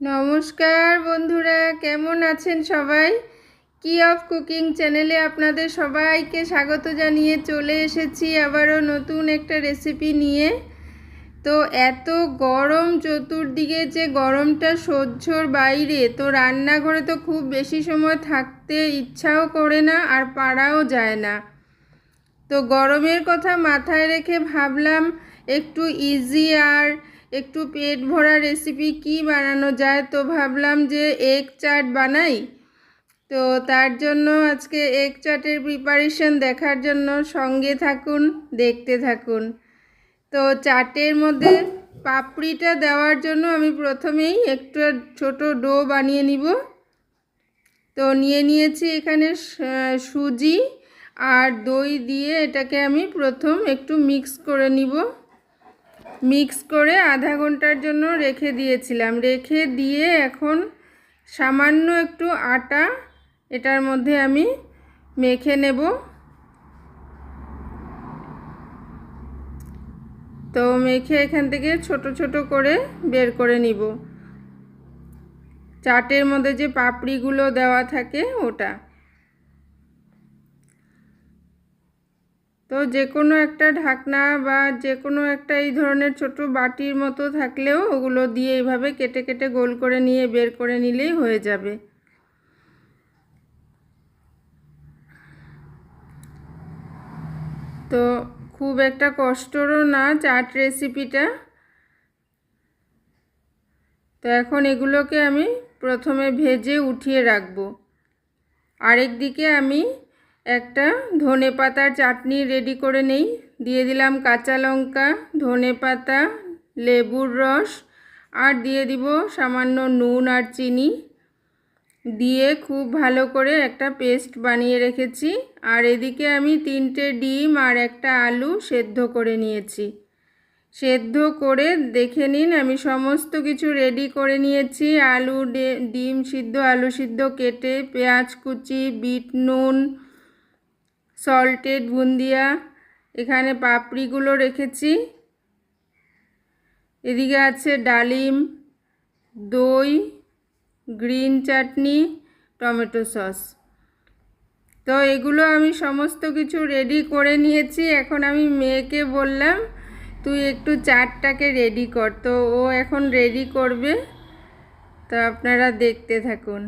নমস্কার বন্ধুরা, কেমন আছেন সবাই? কি অফ কুকিং চ্যানেলে আপনাদের সবাইকে স্বাগত জানিয়ে চলে এসেছি আবারও নতুন একটা রেসিপি নিয়ে। তো এত গরম, চতুর্দিকে যে গরমটা সহ্যর বাইরে, তো রান্নাঘরে তো খুব বেশি সময় থাকতে ইচ্ছাও করে না আর পারাও যায় না। তো গরমের কথা মাথায় রেখে ভাবলাম, একটু ইজি আর একটু পেট ভরা রেসিপি কি বানানো যায়? তো ভাবলাম যে এগ চাট বানাই। তো তার জন্য আজকে এগ চাটের প্রিপারেশন দেখার জন্য সঙ্গে থাকুন, দেখতে থাকুন। তো চাটের মধ্যে পাপড়িটা দেওয়ার জন্য আমি প্রথমেই একটু ছোট ডো বানিয়ে নিব। তো নিয়ে নিয়েছি এখানে সুজি আর দই দিয়ে এটাকে আমি প্রথম একটু মিক্স করে নিব। মিক্স করে আধা ঘণ্টার জন্য রেখে দিয়েছিলাম। রেখে দিয়ে এখন সামান্য একটু আটা এটার মধ্যে আমি মেখে নেব। তো মেখে এখান থেকে ছোট ছোট করে বের করে নিব। চাটের মধ্যে যে পাপড়িগুলো দেওয়া থাকে ওটা। তো যে কোনো একটা ঢাকনা বা যে কোনো একটা এই ধরনের ছোট বাটির মতো থাকলেও ওগুলো দিয়ে এইভাবে কেটে কেটে গোল করে নিয়ে বের করে নিলেই হয়ে যাবে। তো খুব একটা কষ্টরও না চাট রেসিপিটা। তো এখন এগুলোকে আমি প্রথমে ভেজে উঠিয়ে রাখব। আরেক দিকে আমি একটা ধনে পাতার চাটনি রেডি করে নেই। দিয়ে দিলাম কাঁচা লঙ্কা, ধনে পাতা, লেবুর রস, আর দিয়ে দিব সামান্য নুন আর চিনি। দিয়ে খুব ভালো করে একটা পেস্ট বানিয়ে রেখেছি। আর এদিকে আমি তিনটে ডিম আর একটা আলু সেদ্ধ করে নিয়েছি। সেদ্ধ করে দেখে নিন, আমি সমস্ত কিছু রেডি করে নিয়েছি। আলু, ডিম সিদ্ধ, আলু সিদ্ধ কেটে পেঁয়াজ কুচি, বিট নুন সল্টেড বুন্দিয়া। এখানে পাপড়িগুলো রেখেছি। এদিকে আছে ডালিম, দই, গ্রিন চাটনি, টমেটো সস। তো এগুলো আমি সমস্ত কিছু রেডি করে নিয়েছি। এখন আমি মেয়েকে বললাম, তুই একটু চাটটাকে রেডি কর। তো ও এখন রেডি করবে। তো আপনারা দেখতে থাকুন।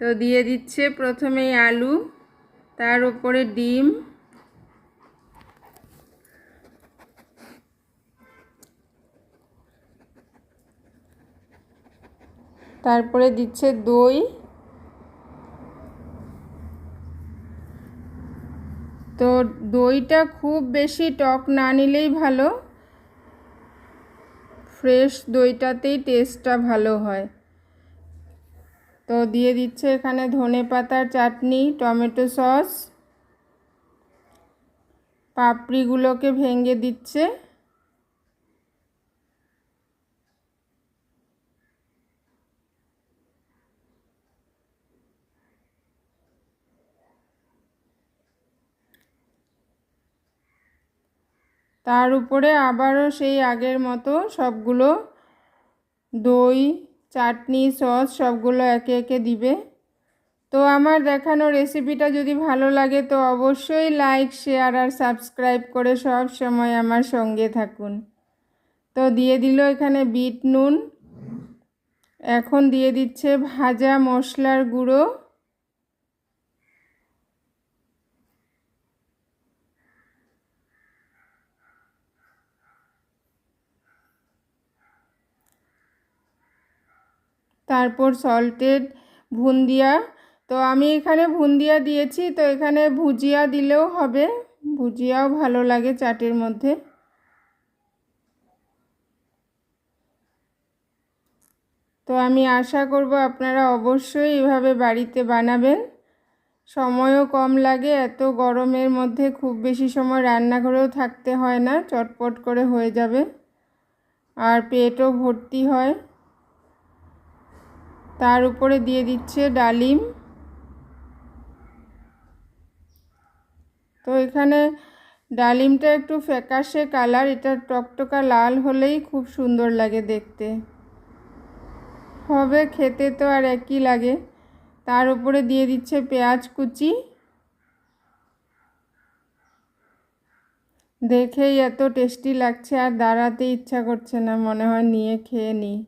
তো দিয়ে দিচ্ছে প্রথমেই আলু, তার উপরে ডিম। তারপরে দিচ্ছে দই। তো দইটা খুব বেশি টক না নিলেই ভালো। ফ্রেশ দইটাতেই টেস্টটা ভালো হয়। তো দিয়ে দিচ্ছে এখানে ধনে পাতার চাটনি, টমেটো সস। পাপড়িগুলোকে ভেঙে দিচ্ছে। তার উপরে আবারও সেই আগের মতো সবগুলো দই চাটনি, সস, সবগুলো একে একে দিবে। তো আমার দেখানো রেসিপিটা যদি ভালো লাগে, তো অবশ্যই লাইক শেয়ার আর সাবস্ক্রাইব করে সব সময় আমার সঙ্গে থাকুন। তো দিয়ে দিল এখানে বিট নুন। এখন দিয়ে দিচ্ছে ভাজা মশলার গুঁড়ো। তারপর সল্টেড ভুন্দিয়া। তো আমি এখানে ভুন্দিয়া দিয়েছি, তো এখানে ভুজিয়া দিলেও হবে। ভুজিয়াও ভালো লাগে চাটের মধ্যে। তো আমি আশা করব আপনারা অবশ্যই এভাবে বাড়িতে বানাবেন। সময়ও কম লাগে, এত গরমের মধ্যে খুব বেশি সময় রান্নাঘরেও থাকতে হয় না, চটপট করে হয়ে যাবে। আর পেটও ভর্তি হয়। তার উপরে দিয়ে দিচ্ছে ডালিম। তো এখানে ডালিমটা একটু ফ্যাকাশে কালার, এটা টকটকা লাল হলেই খুব সুন্দর লাগে দেখতে। হবে খেতে তো আর একই লাগে। তার উপরে দিয়ে দিচ্ছে পেঁয়াজ কুচি। দেখেই এত টেস্টি লাগছে, আর দাঁড়াতে ইচ্ছা করছে না, মনে হয় নিয়ে খেয়ে নিই।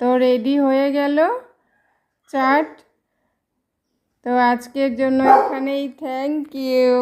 তো রেডি হয়ে গেল চাট তো আজকের জন্য এখানেই থ্যাংক ইউ